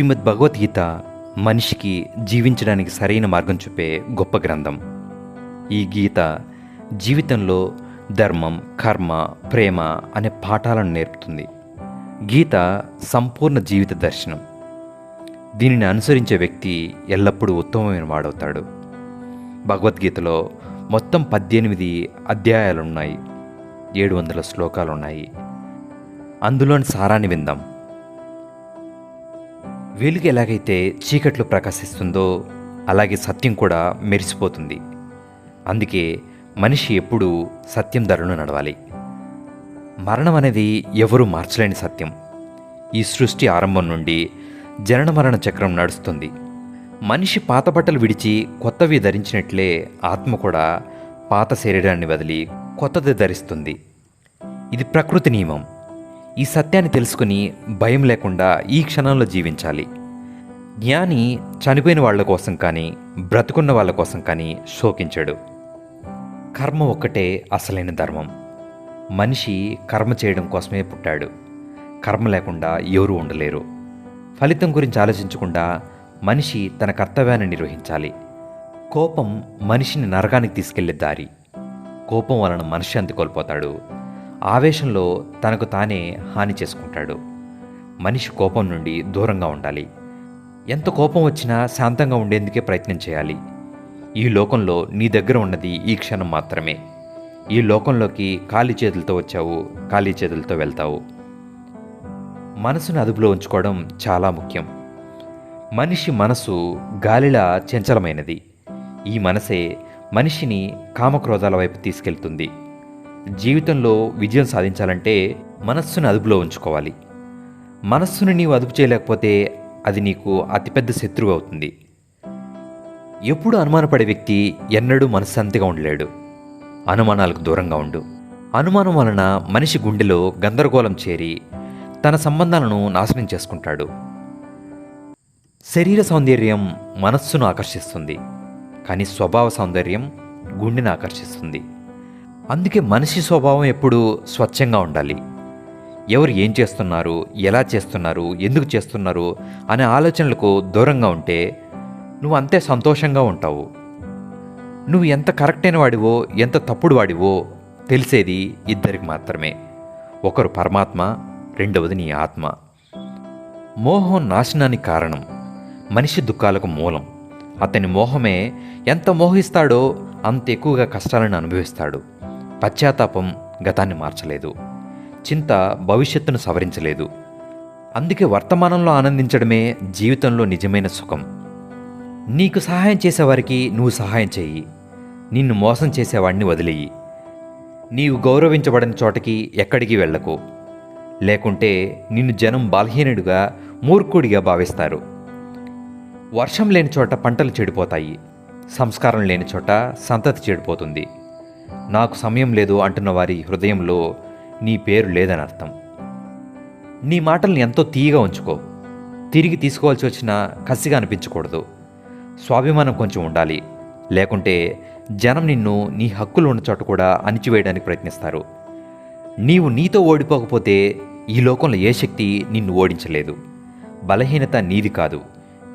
శ్రీమద్ భగవద్గీత మనిషికి జీవించడానికి సరైన మార్గం చూపే గొప్ప గ్రంథం. ఈ గీత జీవితంలో ధర్మం కర్మ ప్రేమ అనే పాఠాలను నేర్పుతుంది. గీత సంపూర్ణ జీవిత దర్శనం. దీనిని అనుసరించే వ్యక్తి ఎల్లప్పుడూ ఉత్తమమైన వాడవుతాడు. భగవద్గీతలో మొత్తం పద్దెనిమిది అధ్యాయాలున్నాయి. ఏడు వందల శ్లోకాలున్నాయి. అందులోని సారాన్ని విందాం. వెలుగు ఎలాగైతే చీకట్లో ప్రకాశిస్తుందో అలాగే సత్యం కూడా మెరిసిపోతుంది. అందుకే మనిషి ఎప్పుడూ సత్యం ధరను నడవాలి. మరణం అనేది ఎవరూ మార్చలేని సత్యం. ఈ సృష్టి ఆరంభం నుండి జనన మరణ చక్రం నడుస్తుంది. మనిషి పాత బట్టలు విడిచి కొత్తవి ధరించినట్లే ఆత్మ కూడా పాత శరీరాన్ని వదిలి కొత్తది ధరిస్తుంది. ఇది ప్రకృతి నియమం. ఈ సత్యాన్ని తెలుసుకుని భయం లేకుండా ఈ క్షణంలో జీవించాలి. జ్ఞాని చనిపోయిన వాళ్ళ కోసం కానీ బ్రతుకున్న వాళ్ళ కోసం కానీ శోకించాడు. కర్మ ఒక్కటే అసలైన ధర్మం. మనిషి కర్మ చేయడం కోసమే పుట్టాడు. కర్మ లేకుండా ఎవరూ ఉండలేరు. ఫలితం గురించి ఆలోచించకుండా మనిషి తన కర్తవ్యాన్ని నిర్వహించాలి. కోపం మనిషిని నరకానికి తీసుకెళ్ళే దారి. కోపం వలన మనిషి అంత కోల్పోతాడు. ఆవేశంలో తనకు తానే హాని చేసుకుంటాడు. మనిషి కోపం నుండి దూరంగా ఉండాలి. ఎంత కోపం వచ్చినా శాంతంగా ఉండేందుకే ప్రయత్నం చేయాలి. ఈ లోకంలో నీ దగ్గర ఉన్నది ఈ క్షణం మాత్రమే. ఈ లోకంలోకి ఖాళీ చేతులతో వచ్చావు ఖాళీ చేతులతో వెళ్తావు. మనసును అదుపులో ఉంచుకోవడం చాలా ముఖ్యం. మనిషి మనసు గాలిలా చంచలమైనది. ఈ మనసే మనిషిని కామక్రోధాల వైపు తీసుకెళ్తుంది. జీవితంలో విజయం సాధించాలంటే మనస్సును అదుపులో ఉంచుకోవాలి. మనస్సును నీవు అదుపు చేయలేకపోతే అది నీకు అతిపెద్ద శత్రువు అవుతుంది. ఎప్పుడు అనుమానపడే వ్యక్తి ఎన్నడూ మనశ్శాంతిగా ఉండలేడు. అనుమానాలకు దూరంగా ఉండు. అనుమానం వలన మనిషి గుండెలో గందరగోళం చేరి తన సంబంధాలను నాశనం చేసుకుంటాడు. శరీర సౌందర్యం మనస్సును ఆకర్షిస్తుంది. కానీ స్వభావ సౌందర్యం గుండెను ఆకర్షిస్తుంది. అందుకే మనిషి స్వభావం ఎప్పుడూ స్వచ్ఛంగా ఉండాలి. ఎవరు ఏం చేస్తున్నారు ఎలా చేస్తున్నారు ఎందుకు చేస్తున్నారు అనే ఆలోచనలకు దూరంగా ఉంటే నువ్వు అంతే సంతోషంగా ఉంటావు. నువ్వు ఎంత కరెక్ట్ అయిన వాడివో ఎంత తప్పుడు వాడివో తెలిసేది ఇద్దరికి మాత్రమే. ఒకరు పరమాత్మ రెండవది నీ ఆత్మ. మోహం నాశనానికి కారణం మనిషి దుఃఖాలకు మూలం. అతని మోహమే ఎంత మోహిస్తాడో అంత ఎక్కువగా కష్టాలను అనుభవిస్తాడు. పశ్చాత్తాపం గతాన్ని మార్చలేదు. చింత భవిష్యత్తును సవరించలేదు. అందుకే వర్తమానంలో ఆనందించడమే జీవితంలో నిజమైన సుఖం. నీకు సహాయం చేసేవారికి నువ్వు సహాయం చెయ్యి నిన్ను మోసం చేసేవాడిని వదిలేయి. నీవు గౌరవించబడని చోటకి ఎక్కడికి వెళ్ళకు. లేకుంటే నిన్ను జనం బలహీనుడిగా మూర్ఖుడిగా భావిస్తారు. వర్షం లేని చోట పంటలు చెడిపోతాయి. సంస్కారం లేని చోట సంతతి చెడిపోతుంది. నాకు సమయం లేదు అంటున్న వారి హృదయంలో నీ పేరు లేదని అర్థం. నీ మాటల్ని ఎంతో తీయగా ఉంచుకో. తిరిగి తీసుకోవాల్సి వచ్చినా కసిగా అనిపించకూడదు. స్వాభిమానం కొంచెం ఉండాలి. లేకుంటే జనం నిన్ను నీ హక్కులు ఉన్న చోట కూడా అణిచివేయడానికి ప్రయత్నిస్తారు. నీవు నీతో ఓడిపోకపోతే ఈ లోకంలో ఏ శక్తి నిన్ను ఓడించలేదు. బలహీనత నీది కాదు.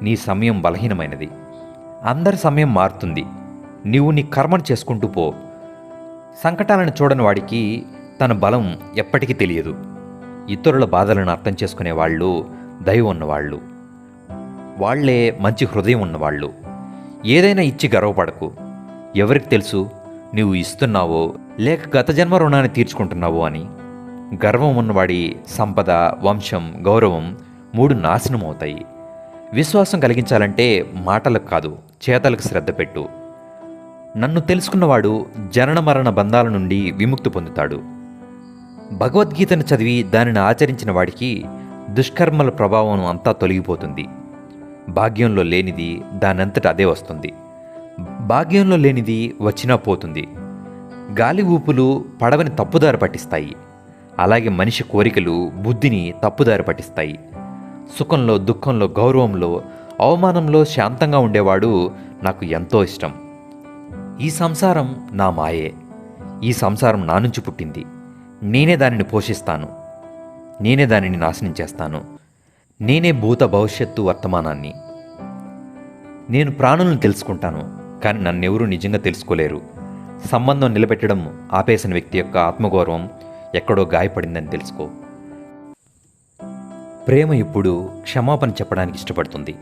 నీ సమయం బలహీనమైనది. అందరి సమయం మారుతుంది. నీవు నీ కర్మను చేసుకుంటూ పో. సంకటాలను చూడని వాడికి తన బలం ఎప్పటికీ తెలియదు. ఇతరుల బాధలను అర్థం చేసుకునే వాళ్ళు దైవం ఉన్నవాళ్ళు. వాళ్ళే మంచి హృదయం ఉన్నవాళ్ళు. ఏదైనా ఇచ్చి గర్వపడకు. ఎవరికి తెలుసు నువ్వు ఇస్తున్నావో లేక గత జన్మ రుణాన్ని తీర్చుకుంటున్నావో అని. గర్వం ఉన్నవాడి సంపద వంశం గౌరవం మూడు నాశనం అవుతాయి విశ్వాసం కలిగించాలంటే మాటలకు కాదు చేతలకు శ్రద్ధ పెట్టు. నన్ను తెలుసుకున్నవాడు జనన మరణ బంధాల నుండి విముక్తి పొందుతాడు. భగవద్గీతను చదివి దానిని ఆచరించిన వాడికి దుష్కర్మల ప్రభావం అంతా తొలగిపోతుంది. భాగ్యంలో లేనిది దానంతట అదే వస్తుంది. భాగ్యంలో లేనిది వచ్చినా పోతుంది. గాలి ఊపులు పడవని తప్పుదారి పట్టిస్తాయి. అలాగే మనిషి కోరికలు బుద్ధిని తప్పుదారి పట్టిస్తాయి. సుఖంలో దుఃఖంలో గౌరవంలో అవమానంలో శాంతంగా ఉండేవాడు నాకు ఎంతో ఇష్టం. ఈ సంసారం నా మాయే. ఈ సంసారం నా నుంచి పుట్టింది. నేనే దానిని పోషిస్తాను. నేనే దానిని నాశనం చేస్తాను. నేనే భూత భవిష్యత్తు వర్తమానాన్ని. నేను ప్రాణులను తెలుసుకుంటాను కానీ నన్నెవరూ నిజంగా తెలుసుకోలేరు. సంబంధం నిలబెట్టడం ఆపేసిన వ్యక్తి యొక్క ఆత్మగౌరవం ఎక్కడో గాయపడిందని తెలుసుకో. ప్రేమ ఎప్పుడు క్షమాపణ చెప్పడానికి ఇష్టపడుతుంది.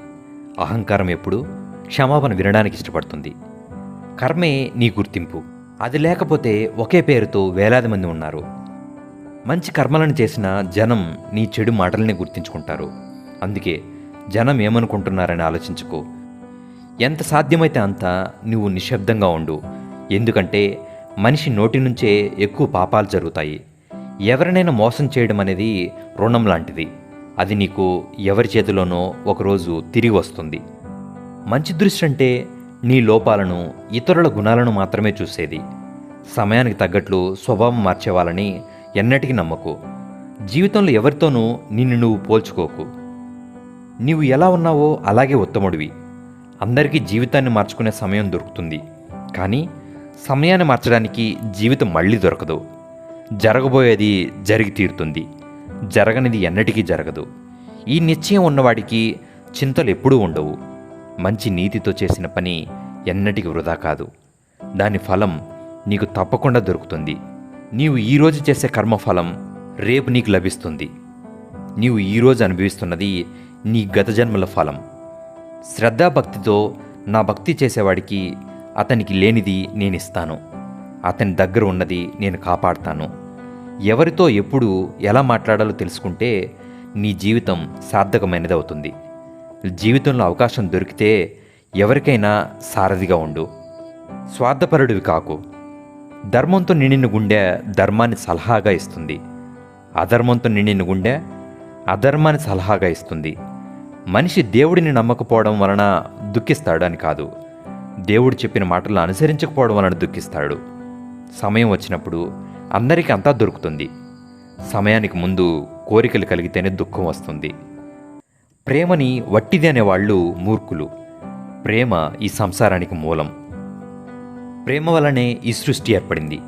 అహంకారం ఎప్పుడు క్షమాపణ వినడానికి ఇష్టపడుతుంది. కర్మే నీ గుర్తింపు. అది లేకపోతే ఒకే పేరుతో వేలాది మంది ఉన్నారు. మంచి కర్మలను చేసిన జనం నీ చెడు మాటల్ని గుర్తించుకుంటారు. అందుకే జనం ఏమనుకుంటున్నారని ఆలోచించుకో. ఎంత సాధ్యమైతే అంత నువ్వు నిశ్శబ్దంగా ఉండు. ఎందుకంటే మనిషి నోటి నుంచే ఎక్కువ పాపాలు జరుగుతాయి. ఎవరినైనా మోసం చేయడం అనేది రుణం లాంటిది. అది నీకు ఎవరి చేతిలోనో ఒకరోజు తిరిగి వస్తుంది. మంచి దృష్టి అంటే నీ లోపాలను ఇతరుల గుణాలను మాత్రమే చూసేది. సమయానికి తగ్గట్లు స్వభావం మార్చేవాలని ఎన్నటికీ నమ్మకు. జీవితంలో ఎవరితోనూ నిన్ను నువ్వు పోల్చుకోకు. నీవు ఎలా ఉన్నావో అలాగే ఉత్తముడివి. అందరికీ జీవితాన్ని మార్చుకునే సమయం దొరుకుతుంది. కానీ సమయాన్ని మార్చడానికి జీవితం మళ్ళీ దొరకదు. జరగబోయేది జరిగి తీరుతుంది. జరగనిది ఎన్నటికీ జరగదు. ఈ నిశ్చయం ఉన్నవాడికి చింతలు ఎప్పుడూ ఉండవు. మంచి నీతితో చేసిన పని ఎన్నటికి వృధా కాదు. దాని ఫలం నీకు తప్పకుండా దొరుకుతుంది. నీవు ఈరోజు చేసే కర్మఫలం రేపు నీకు లభిస్తుంది. నీవు ఈరోజు అనుభవిస్తున్నది నీ గత జన్మల ఫలం. శ్రద్ధాభక్తితో నా భక్తి చేసేవాడికి అతనికి లేనిది నేను ఇస్తాను అతని దగ్గర ఉన్నది నేను కాపాడుతాను. ఎవరితో ఎప్పుడు ఎలా మాట్లాడాలో తెలుసుకుంటే నీ జీవితం సార్థకమైనది అవుతుంది జీవితంలో అవకాశం దొరికితే ఎవరికైనా సారథిగా ఉండు. స్వార్థపరుడివి కాకు. ధర్మంతో నిండిన గుండె ధర్మాన్ని సలహాగా ఇస్తుంది. అధర్మంతో నిండిన గుండె అధర్మాన్ని సలహాగా ఇస్తుంది. మనిషి దేవుడిని నమ్మకపోవడం వలన దుఃఖిస్తాడు అని కాదు. దేవుడు చెప్పిన మాటలను అనుసరించకపోవడం వలన దుఃఖిస్తాడు. సమయం వచ్చినప్పుడు అందరికీ అంతా దొరుకుతుంది. సమయానికి ముందు కోరికలు కలిగితేనే దుఃఖం వస్తుంది. ప్రేమని వట్టిది అనేవాళ్ళు మూర్ఖులు. ప్రేమ ఈ సంసారానికి మూలం. ప్రేమ వలనే ఈ సృష్టి ఏర్పడింది.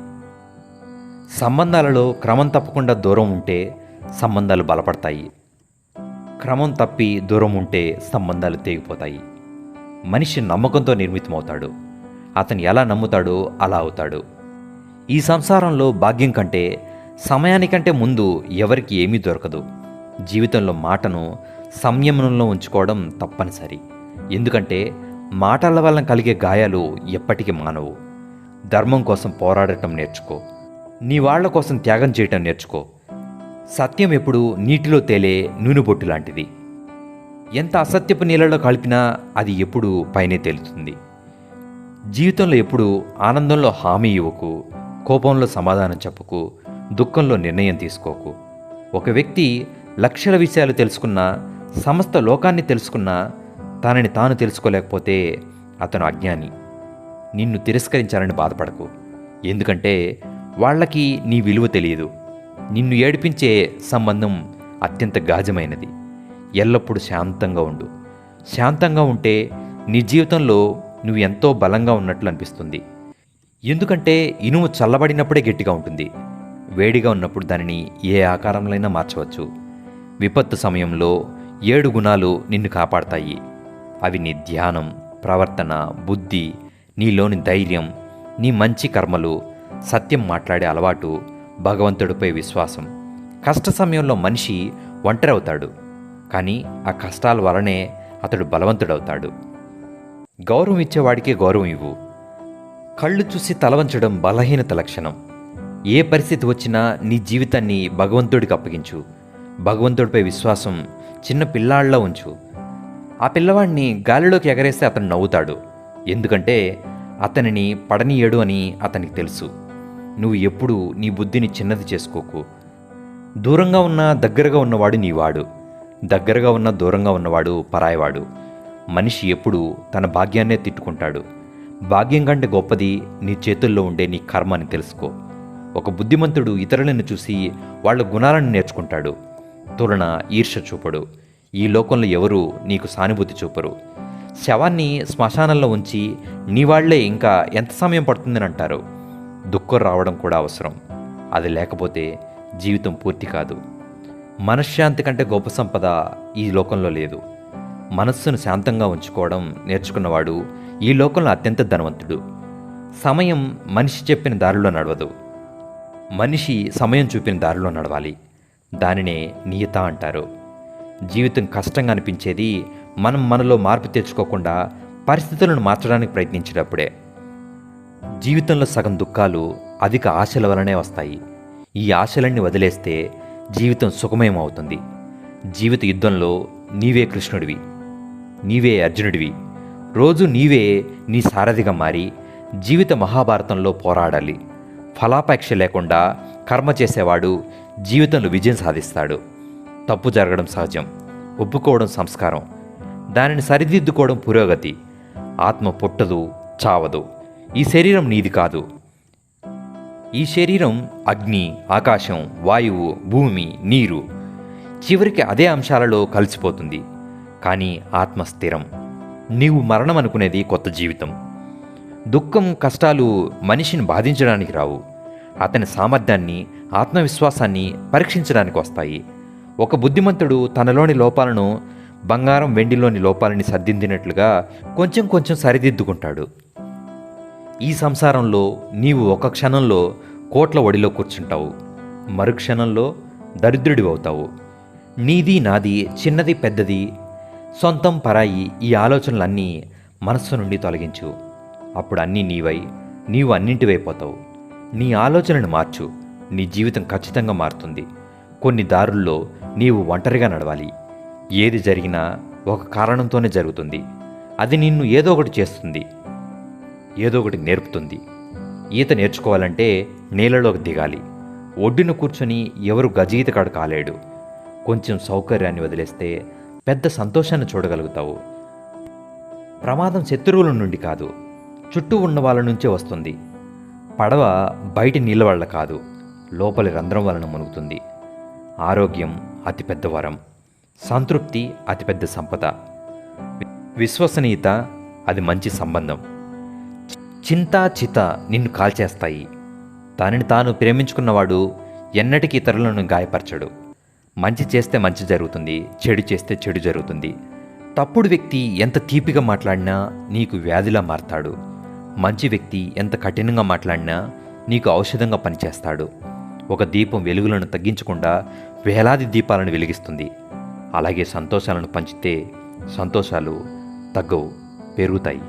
సంబంధాలలో క్రమం తప్పకుండా దూరం ఉంటే సంబంధాలు బలపడతాయి. క్రమం తప్పి దూరం ఉంటే సంబంధాలు తెగిపోతాయి. మనిషి నమ్మకంతో నిర్మితమవుతాడు. అతను ఎలా నమ్ముతాడో అలా అవుతాడు. ఈ సంసారంలో భాగ్యం కంటే సమయానికంటే ముందు ఎవరికి ఏమీ దొరకదు. జీవితంలో మాటను సంయమనంలో ఉంచుకోవడం తప్పనిసరి. ఎందుకంటే మాటల వలన కలిగే గాయాలు ఎప్పటికీ మానవు. ధర్మం కోసం పోరాడటం నేర్చుకో. నీ వాళ్ళ కోసం త్యాగం చేయటం నేర్చుకో. సత్యం ఎప్పుడు నీటిలో తేలే నూనె బొట్టు లాంటిది. ఎంత అసత్యపు నీళ్ళలో కలిపినా అది ఎప్పుడు పైనే తేలుతుంది. జీవితంలో ఎప్పుడు ఆనందంలో హామీ ఇవ్వకు కోపంలో సమాధానం చెప్పుకు దుఃఖంలో నిర్ణయం తీసుకోకు. ఒక వ్యక్తి లక్షల విషయాలు తెలుసుకున్నా సమస్త లోకాన్ని తెలుసుకున్నా తనని తాను తెలుసుకోలేకపోతే అతను అజ్ఞాని. నిన్ను తిరస్కరించాలని బాధపడకు. ఎందుకంటే వాళ్ళకి నీ విలువ తెలియదు. నిన్ను ఏడిపించే సంబంధం అత్యంత గాజమైనది. ఎల్లప్పుడూ శాంతంగా ఉండు. శాంతంగా ఉంటే నీ జీవితంలో నువ్వు ఎంతో బలంగా ఉన్నట్లు అనిపిస్తుంది. ఎందుకంటే ఇనుము చల్లబడినప్పుడే గట్టిగా ఉంటుంది. వేడిగా ఉన్నప్పుడు దానిని ఏ ఆకారంలోనైనా మార్చవచ్చు. విపత్తు సమయంలో ఏడు గుణాలు నిన్ను కాపాడతాయి. అవి నీ ధ్యానం ప్రవర్తన బుద్ధి నీలోని ధైర్యం నీ మంచి కర్మలు సత్యం మాట్లాడే అలవాటు భగవంతుడిపై విశ్వాసం. కష్ట సమయంలో మనిషి ఒంటరి అవుతాడు కానీ ఆ కష్టాల వలనే అతడు బలవంతుడవుతాడు. గౌరవం ఇచ్చేవాడికే గౌరవం ఇవ్వు. కళ్ళు చూసి తలవంచడం బలహీనత లక్షణం. ఏ పరిస్థితి వచ్చినా నీ జీవితాన్ని భగవంతుడికి అప్పగించు. భగవంతుడిపై విశ్వాసం చిన్న పిల్లాళ్ళ ఉంచు. ఆ పిల్లవాడిని గాలిలోకి ఎగరేస్తే అతను నవ్వుతాడు. ఎందుకంటే అతనిని పడనీయడు అని అతనికి తెలుసు. నువ్వు ఎప్పుడూ నీ బుద్ధిని చిన్నది చేసుకోకు. దూరంగా ఉన్న దగ్గరగా ఉన్నవాడు నీవాడు. దగ్గరగా ఉన్న దూరంగా ఉన్నవాడు పరాయవాడు. మనిషి ఎప్పుడు తన భాగ్యాన్నే తిట్టుకుంటాడు. భాగ్యం కంటే గొప్పది నీ చేతుల్లో ఉండే నీ కర్మ అని తెలుసుకో. ఒక బుద్ధిమంతుడు ఇతరులను చూసి వాళ్ళ గుణాలను నేర్చుకుంటాడు. తులన ఈర్ష్య చూపడు. ఈ లోకంలో ఎవరు నీకు సానుభూతి చూపరు. శవాన్ని శ్మశానంలో ఉంచి నీవాళ్ళే ఇంకా ఎంత సమయం పడుతుందని అంటారు. దుఃఖం రావడం కూడా అవసరం. అది లేకపోతే జీవితం పూర్తి కాదు. మనశ్శాంతి కంటే గొప్ప సంపద ఈ లోకంలో లేదు. మనస్సును శాంతంగా ఉంచుకోవడం నేర్చుకున్నవాడు ఈ లోకంలో అత్యంత ధనవంతుడు. సమయం మనిషి చెప్పిన దారిలో నడవదు. మనిషి సమయం చూపిన దారిలో నడవాలి. దానినే నియత అంటారు. జీవితం కష్టంగా అనిపించేది మనం మనలో మార్పు తెచ్చుకోకుండా పరిస్థితులను మార్చడానికి ప్రయత్నించేటప్పుడే. జీవితంలో సగం దుఃఖాలు అధిక ఆశల వలనే వస్తాయి. ఈ ఆశలన్నీ వదిలేస్తే జీవితం సుఖమయం అవుతుంది జీవిత యుద్ధంలో నీవే కృష్ణుడివి నీవే అర్జునుడివి. రోజు నీవే నీ సారథిగా మారి జీవిత మహాభారతంలో పోరాడాలి. ఫలాపేక్ష లేకుండా కర్మ చేసేవాడు జీవితంలో విజయం సాధిస్తాడు. తప్పు జరగడం సహజం ఒప్పుకోవడం సంస్కారం. దానిని సరిదిద్దుకోవడం పురోగతి. ఆత్మ పుట్టదు చావదు. ఈ శరీరం నీది కాదు. ఈ శరీరం అగ్ని ఆకాశం వాయువు భూమి నీరు. చివరికి అదే అంశాలలో కలిసిపోతుంది. కానీ ఆత్మ స్థిరం. నీవు మరణం అనుకునేది కొత్త జీవితం. దుఃఖం కష్టాలు మనిషిని బాధించడానికి రావు. అతని సామర్థ్యాన్ని ఆత్మవిశ్వాసాన్ని పరీక్షించడానికి వస్తాయి. ఒక బుద్ధిమంతుడు తనలోని లోపాలను బంగారం వెండిలోని లోపాలని సర్దిద్దినట్లుగా కొంచెం కొంచెం సరిదిద్దుకుంటాడు. ఈ సంసారంలో నీవు ఒక క్షణంలో కోట్ల ఒడిలో కూర్చుంటావు. మరుక్షణంలో దరిద్రుడి అవుతావు నీది నాది చిన్నది పెద్దది సొంతం పరాయి ఈ ఆలోచనలన్నీ మనస్సు నుండి తొలగించు. అప్పుడు అన్నీ నీవై నీవు అన్నింటివైపోతావు. నీ ఆలోచనను మార్చు. నీ జీవితం ఖచ్చితంగా మారుతుంది. కొన్ని దారుల్లో నీవు ఒంటరిగా నడవాలి. ఏది జరిగినా ఒక కారణంతోనే జరుగుతుంది. అది నిన్ను ఏదో ఒకటి చేస్తుంది. ఏదో ఒకటి నేర్పుతుంది. ఈత నేర్చుకోవాలంటే నీళ్ళలోకి దిగాలి. ఒడ్డున కూర్చొని ఎవరు గజీతకాడు కాలేడు. కొంచెం సౌకర్యాన్ని వదిలేస్తే పెద్ద సంతోషాన్ని చూడగలుగుతావు. ప్రమాదం శత్రువుల నుండి కాదు. చుట్టూ ఉన్న వాళ్ళ నుంచే వస్తుంది. పడవ బయటి నీళ్ళ వల్ల కాదు లోపలి రంధ్రం వలన మునుగుతుంది. ఆరోగ్యం అతిపెద్ద వరం సంతృప్తి అతిపెద్ద సంపద. విశ్వసనీయత అది మంచి సంబంధం. చింతా చిత నిన్ను కాల్చేస్తాయి. తనని తాను ప్రేమించుకున్నవాడు ఎన్నటికీ ఇతరులను గాయపరచడు. మంచి చేస్తే మంచి జరుగుతుంది చెడు చేస్తే చెడు జరుగుతుంది. తప్పుడు వ్యక్తి ఎంత తీపిగా మాట్లాడినా నీకు వ్యాధిలా మారతాడు. మంచి వ్యక్తి ఎంత కఠినంగా మాట్లాడినా నీకు ఔషధంగా పనిచేస్తాడు. ఒక దీపం వెలుగులను తగ్గించకుండా వేలాది దీపాలను వెలిగిస్తుంది. అలాగే సంతోషాలను పంచితే సంతోషాలు తగ్గవు పెరుగుతాయి.